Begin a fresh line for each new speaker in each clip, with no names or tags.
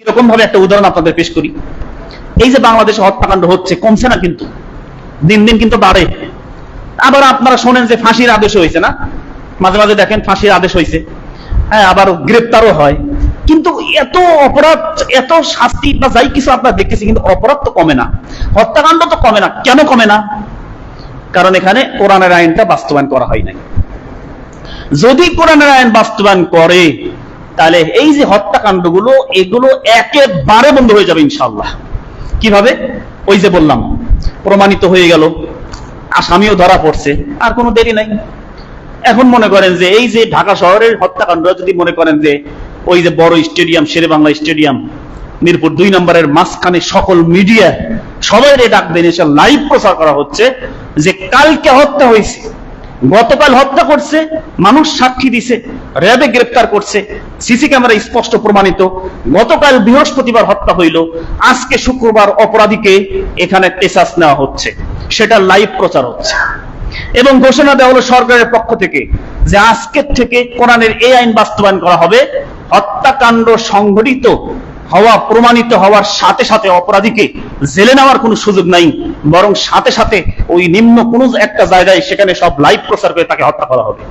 কীরকম ভাবে একটা উদাহরণ আপনাদের পেশ করি? এই যে বাংলাদেশে হত্যাকাণ্ড হচ্ছে, কমছে না কিন্তু। দিন দিন কিন্তু বাড়ে। আবার আপনারা শোনেন যে ফাঁসির আদেশ হয়েছে না? মাঝে মাঝে দেখেন ফাঁসির আদেশ হয়েছে। হ্যাঁ আবার গ্রেপ্তারও হয়। কিন্তু এত অপরাধ, এত শাস্তি বা যাই কিছু আপনারা দেখতেছি কিন্তু অপরাধ তো কমে না। হত্যাকাণ্ড তো কমে না। কেন কমে না? কারণ এখানে কোরআনের আইনটা বাস্তবায়ন করা হয় নাই। যদি কোরআনের আইন বাস্তবায়ন করে তাহলে এই যে হত্যাকাণ্ডগুলো, এগুলো একেবারে বন্ধ হয়ে যাবে ইনশাল্লাহ কীভাবে? ওই যে বললাম, প্রমাণিত হয়ে গেল, আসামিও ধরা পড়ছে, আর কোনো দেরি নাই। এখন মনে করেন যে এই যে ঢাকা শহরের হত্যাকাণ্ড যদি মনে করেন যে ওই যে বড় স্টেডিয়াম শেরে বাংলা স্টেডিয়াম, মিরপুর দুই নম্বরের মাঝখানে সকল মিডিয়া, সবাই ডাকবেন, এসে লাইভ প্রচার করা হচ্ছে যে কালকে হত্যা হয়েছে। গতকাল হত্যা করছে, মানুষ সাক্ষী দিছে, র্যাবে গ্রেপ্তার করছে, সিসি ক্যামেরা স্পষ্ট প্রমাণিত, গতকাল বৃহস্পতিবার হত্যা হইল, আজকে শুক্রবার অপরাধীকে এখানে টেসাস নেওয়া হচ্ছে, সেটা লাইভ প্রচার হচ্ছে। এবং ঘোষণা দেওয়া হলো সরকারের পক্ষ থেকে যে আজকের থেকে কোরআনের এই আইন বাস্তবায়ন করা হবে, হত্যাকাণ্ড সংঘটিত হওয়া, প্রমাণিত হওয়ার সাথে সাথে অপরাধীকে জেলে নেওয়ার কোনো সুযোগ নাই, বরং সাথে সাথে ওই নিম্ন কোনো একটা জায়গায় সেখানে সব লাইভ প্রচার করে তাকে হত্যা করা হবে।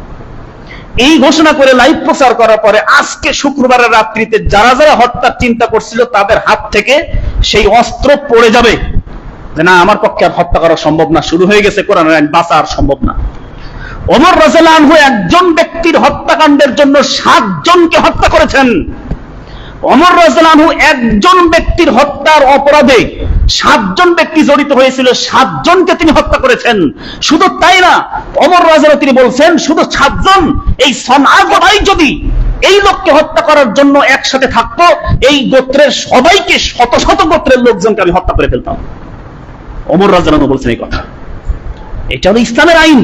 এই ঘোষণা করে লাইভ প্রচার করার পরে আজকে শুক্রবারের রাত্রিতে যারা যারা হত্যার চিন্তা করছিল তাদের হাত থেকে সেই অস্ত্র পড়ে যাবে যে না, আমার পক্ষে আর হত্যা করা সম্ভব না, শুরু হয়ে গেছে কোরআনের আইন, বাঁচা আর সম্ভব না। অমর রাজু একজন ব্যক্তির হত্যাকাণ্ডের জন্য সাতজনকে হত্যা করেছেন। অমর রাজু একজন ব্যক্তির হত্যার অপরাধে সাতজন ব্যক্তি জড়িত হয়েছিল, সাতজনকে তিনি হত্যা করেছেন। শুধু তাই না, অমর রাজারও তিনি বলছেন, শুধু সাতজন, এই সনাগোটাই যদি এই লোককে হত্যা করার জন্য একসাথে থাকতো, এই গোত্রের সবাইকে শত শত গোত্রের লোকজনকে আমি হত্যা করে ফেলতাম। অমর রাজানো বলছেন এই কথা। এটা হলো ইসলামের আইন।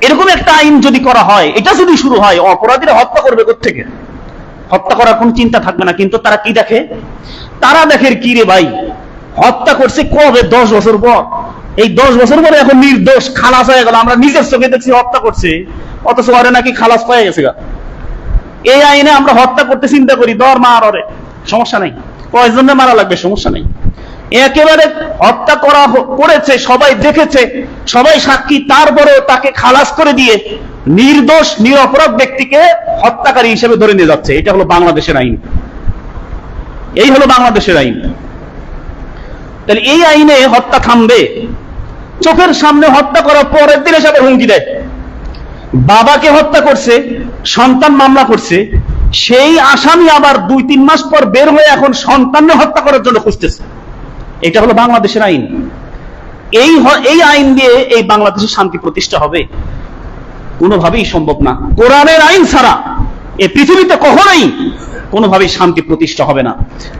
এরকম একটা আইন যদি করা হয়, এটা যদি শুরু হয়, অপরাধীরা হত্যা করবে থেকে হত্যা করার কোন চিন্তা থাকবে না, কিন্তু তারা কি দেখে? তারা দেখে কি রে ভাই? হত্যা করছে কবে? দশ বছর পর। এই দশ বছর পরে এখন নির্দোষ, খালাস হয়ে গেল। আমরা নিজের চোখে দেখছি হত্যা করছে। অথচ ওরে নাকি খালাস পেয়ে গেছে এই আইনে আমরা হত্যা করতে চিন্তা করি। দর মার সমস্যা নেই। কয়েকজন মারা লাগবে, সমস্যা নেই। একেবারে হত্যা করা করেছে, সবাই দেখেছে, সবাই সাক্ষী, তারপরেও তাকে খালাস করে দিয়ে নির্দোষ, নিরপরাধ ব্যক্তিকে হত্যাকারী হিসেবে ধরে নিয়ে যাচ্ছে। এটা হলো বাংলাদেশের আইন। এই হলো বাংলাদেশের আইন। তাহলে এই আইনে হত্যা থামবে। চোখের সামনে হত্যা করার পরের দিন এসে হুমকি দেয়। বাবাকে হত্যা করছে, সন্তান মামলা করছে, সেই আসামি আবার দুই তিন মাস পর বের হয়ে এখন সন্তানকে হত্যা করার জন্য খুঁজতেছে। এটা হলো বাংলাদেশের আইন। এই এই আইন দিয়ে এই বাংলাদেশে শান্তি প্রতিষ্ঠা হবে। কোনোভাবেই সম্ভব না। কোরআনের আইন ছাড়া এই পৃথিবীতে কখনোই কোনোভাবেই শান্তি প্রতিষ্ঠা হবে না।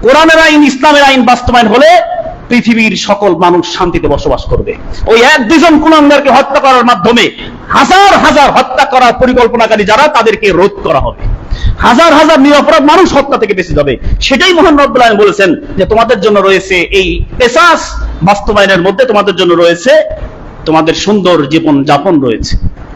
কোরআনের আইন, ইসলামের আইন বাস্তবায়ন হলে পৃথিবীর সকল মানুষ শান্তিতে বসবাস করবে। ওই এক দুজন কুলাঙ্গারকে হত্যা করার মাধ্যমে হাজার হাজার হত্যা করার পরিকল্পনাকারী যারা, তাদেরকে রোধ করা হবে। হাজার হাজার নিরপরাধ মানুষ হত্যা থেকে বেঁচে যাবে। সেটাই মোহাম্মদ রব্বুল আলম বলেছেন যে তোমাদের জন্য রয়েছে এই পেশাস বাস্তবায়নের মধ্যে তোমাদের জন্য রয়েছে তোমাদের সুন্দর জীবন যাপন রয়েছে।